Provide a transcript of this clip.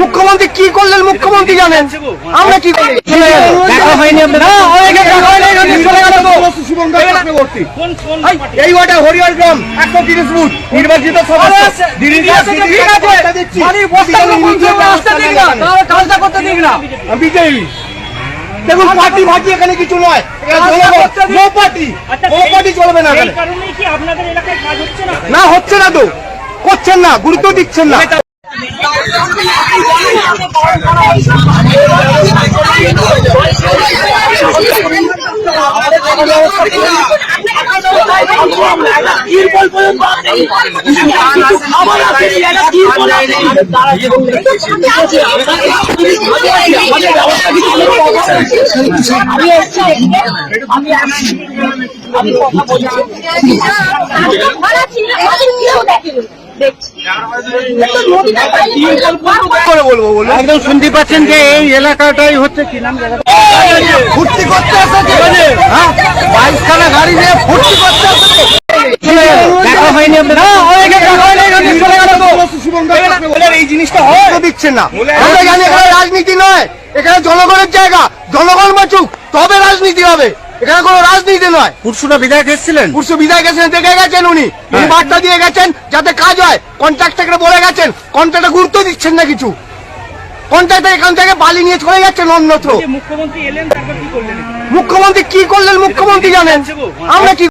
মুখ্যমন্ত্রী কি করলেন? মুখ্যমন্ত্রী জানেন। আমরা কি এই ওয়ার্ডে হরিয়ার গ্রাম একশো তিরিশ বুথ নির্বাচিত সদস্য। বিজেপি দেখুন পার্টি ভাটি এখানে কিছু নয় নো পার্টি পার্টি চলবে না না হচ্ছে না তো করছেন না না হচ্ছে না তো করছেন না গুরুত্ব দিচ্ছেন না করে বলব বলুন একদম শুনতে পাচ্ছেন যে এই এলাকাটাই হচ্ছে কি নাম ফুর্তি করতে এসেছে। হ্যাঁ? গাড়ি নিয়ে ফুর্তি করতে এসেছে। দেখা হয়নি আপনার চলে গেল তো এই জিনিসটা হয় দিচ্ছেন না আমরা জানি এখানে রাজনীতি নয়। এখানে জনগণের জায়গা। জনগণ বাঁচুক তবে রাজনীতি হবে। এখানে কোনো রাজনীতি নয়। পুরসুরা বিধায়ক এসেছিলেন? পরশু বিদায় গেছেন দেখে গেছেন উনি। উনি বার্তা দিয়ে গেছেন যাতে কাজ হয়। কন্ট্রাক্টরকে বলে গেছেন কন্ট্রাক্টে গুরুত্ব দিচ্ছেন না কিছু। কন্ট্রাক্টর এখান থেকে বালি নিয়ে চলে যাচ্ছেন অন্যত্র মুখ্যমন্ত্রী এলেন তারপর কি করলেন? মুখ্যমন্ত্রী কি করলেন মুখ্যমন্ত্রী জানেন। আমরা কি